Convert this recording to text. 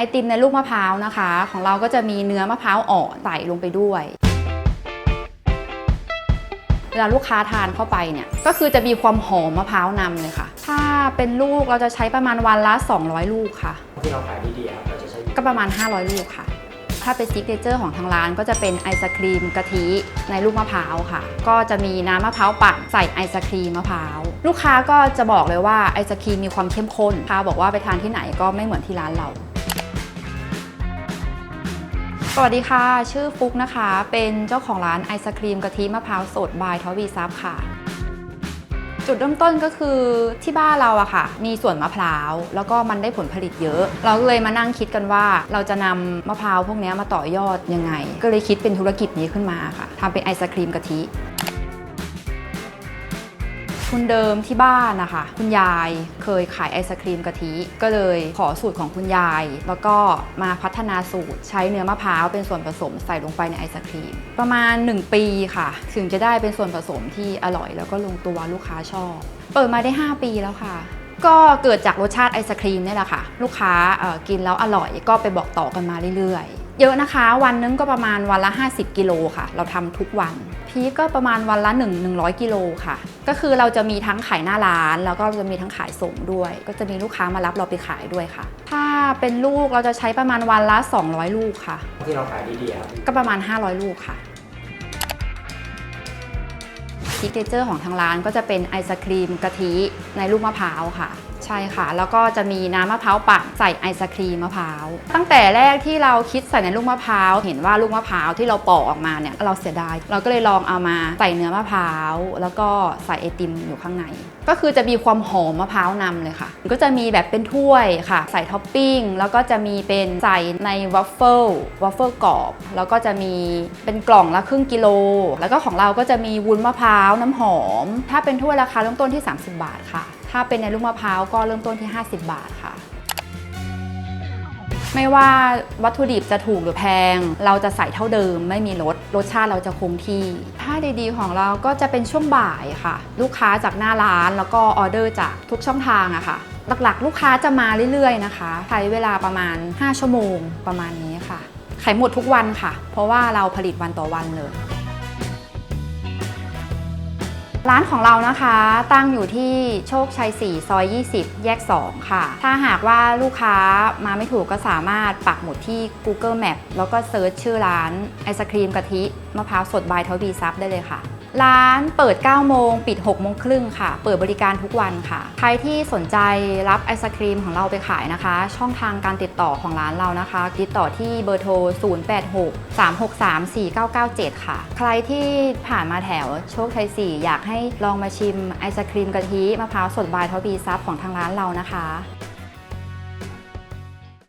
อติมในลูกมะพร้าวนะคะ ของเราก็จะมีเนื้อมะพร้าวอ่อนใส่ลงไปด้วยเวลาลูกค้าทานเข้าไปเนี่ยก็คือจะมีความหอมมะพร้าวนำเลยค่ะ ถ้าเป็นลูกเราจะใช้ประมาณวันละ 200 ลูกค่ะ ที่เราขายดีๆครับเราจะใช้ก็ประมาณ 500 ลูกค่ะ ถ้าเป็นซิกเนเจอร์ของทางร้านก็จะเป็นไอศครีมกะทิในลูกมะพร้าวค่ะ ก็จะมีน้ำมะพร้าวปั่นใส่ไอศครีมมะพร้าวลูกค้าก็จะบอกเลยว่าไอศครีมมีความเข้มข้นลูกค้าบอกว่าไปทานที่ไหนก็ไม่เหมือนที่ร้านเราส วัสดีค่ะ ชื่อฟุกนะคะ เป็นเจ้าของร้านไอศครีมกะทิมะพร้าวสดบายทวีซับค่ะ จุดเริ่มต้นก็คือที่บ้านเราอะค่ะ มีสวนมะพร้าว แล้วก็มันได้ผลผลิตเยอะ เราก็เลยมานั่งคิดกันว่า เราจะนำมะพร้าวพวกนี้มาต่อยอดยังไง ก็เลยคิดเป็นธุรกิจนี้ขึ้นมาค่ะทำเป็นไอศครีมกะทิ คุณเดิมที่บ้านนะคะ คุณยายเคยขายไอศครีมกะทิ ก็เลยขอสูตรของคุณยาย แล้วก็มาพัฒนาสูตร ใช้เนื้อมะพร้าวเป็นส่วนผสมใส่ลงไปในไอศครีม ประมาณ 1 ปีค่ะ ถึงจะได้เป็นส่วนผสมที่อร่อย แล้วก็ลงตัวลูกค้าชอบ เปิดมาได้ 5 ปีแล้วค่ะก็เกิดจากรสชาติไอศครีมนี่แหละค่ะ ลูกค้ากินแล้วอร่อยก็ไปบอกต่อกันมาเรื่อยๆ เยอะนะคะ วันนึงก็ประมาณวันละ 50 กิโลค่ะ เราทำทุกวัน พีคก็ประมาณวันละ1 100 กิโลค่ะ ก็คือเราจะมีทั้งขายหน้าร้าน แล้วก็จะมีทั้งขายส่งด้วย ก็จะมีลูกค้ามารับเราไปขายด้วยค่ะ ถ้าเป็นลูกเราจะใช้ประมาณวันละ 200 ลูกค่ะ ที่เราขายดีๆครับก็ประมาณ 500 ลูกค่ะซิกเนเจอร์ของทางร้านก็จะเป็นไอศครีมกะทิในลูกมะพร้าวค่ะใช่ค่ะ แล้วก็จะมีน้ำมะพร้าวปั่นใส่ไอศครีมมะพร้าว ตั้งแต่แรกที่เราคิดใส่ในลูกมะพร้าว เห็นว่าลูกมะพร้าวที่เราปอกออกมาเนี่ยเราเสียดาย เราก็เลยลองเอามาใส่เนื้อมะพร้าว แล้วก็ใส่ไอติมอยู่ข้างใน ก็คือจะมีความหอมมะพร้าวนำเลยค่ะ ก็จะมีแบบเป็นถ้วยค่ะ ใส่ท็อปปิ้ง แล้วก็จะมีเป็นใส่ในวัฟเฟิล วัฟเฟิลกรอบ แล้วก็จะมีเป็นกล่องละครึ่งกิโล แล้วก็ของเราก็จะมีวุ้นมะพร้าวน้ำหอม ถ้าเป็นถ้วยราคาเริ่มต้นที่ 30 บาทค่ะ ถ้าเป็นในลูกมะพร้าวก็เริ่มต้นที่ 50 บาทค่ะ ไม่ว่าวัตถุดิบจะถูกหรือแพง เราจะใส่เท่าเดิม ไม่มีลดรสชาติเราจะคงที่ถ้าดีๆของเราก็จะเป็นช่วงบ่ายค่ะ ลูกค้าจากหน้าร้านแล้วก็ออเดอร์จากทุกช่องทางอะค่ะ หลักๆ ลูกค้าจะมาเรื่อยๆนะคะใช้เวลาประมาณ 5 ชั่วโมงประมาณนี้ค่ะขายหมดทุกวันค่ะ เพราะว่าเราผลิตวันต่อวันเลย ร้านของเรานะคะตั้งอยู่ที่โชคชัย 4 ซอย 20 แยก 2 ค่ะ ถ้าหากว่าลูกค้ามาไม่ถูกก็สามารถปักหมุดที่ Google Map แล้วก็เซิร์ชชื่อร้านไอศครีมกะทิมะพร้าวสดบายทวีซับได้เลยค่ะ ร้านเปิด 9 โมง ปิด 6 โมงครึ่งค่ะ เปิดบริการทุกวันค่ะ ใครที่สนใจรับไอศครีมของเราไปขายนะคะ ช่องทางการติดต่อของร้านเรานะคะ ติดต่อที่เบอร์โทร 086 363 4997 ค่ะ ใครที่ผ่านมาแถวโชคชัย 4 อยากให้ลองมาชิมไอศครีมกะทิมะพร้าวสดบายทวีซับของทางร้านเรานะคะ